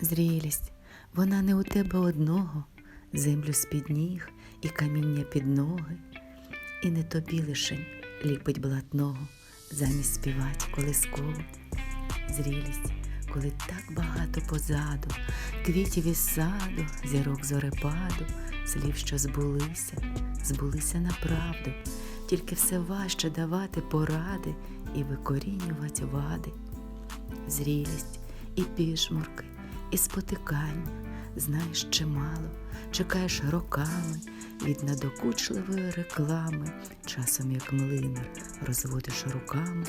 Зрілість, вона не у тебе одного, землю з-під ніг і каміння під ноги, і не тобі лишень ліпить блатного, замість співать колисково. Зрілість, коли так багато позаду, квітів із саду, зірок зорепаду, слів, що збулися, збулися направду, тільки все важче давати поради і викорінювати вади. Зрілість і пішмурки, і спотикання, знаєш чимало, чекаєш роками від надокучливої реклами, часом як млинар розводиш руками,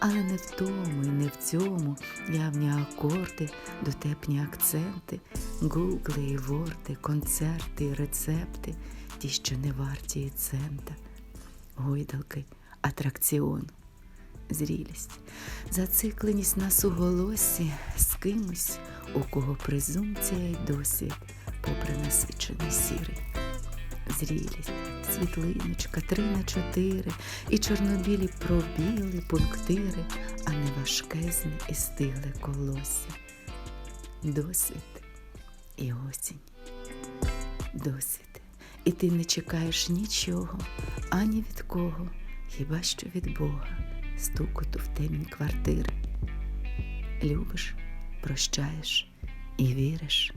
але не в тому і не в цьому явні акорди, дотепні акценти, гугли і ворди, концерти і рецепти, ті, що не варті і цента, гойдалки, атракціон зрілість, зацикленість на суголосі з кимось, у кого презумпція й досвід, попри насичений сірий. Зрілість, світлиночка, три на чотири, і чорнобілі пробіли пунктири, а не важкезне і стигле колосся. Досвід і осінь. Досвід. І ти не чекаєш нічого, ані від кого, хіба що від Бога, стукоту в темінь квартири. Любиш, прощаєш і віриш,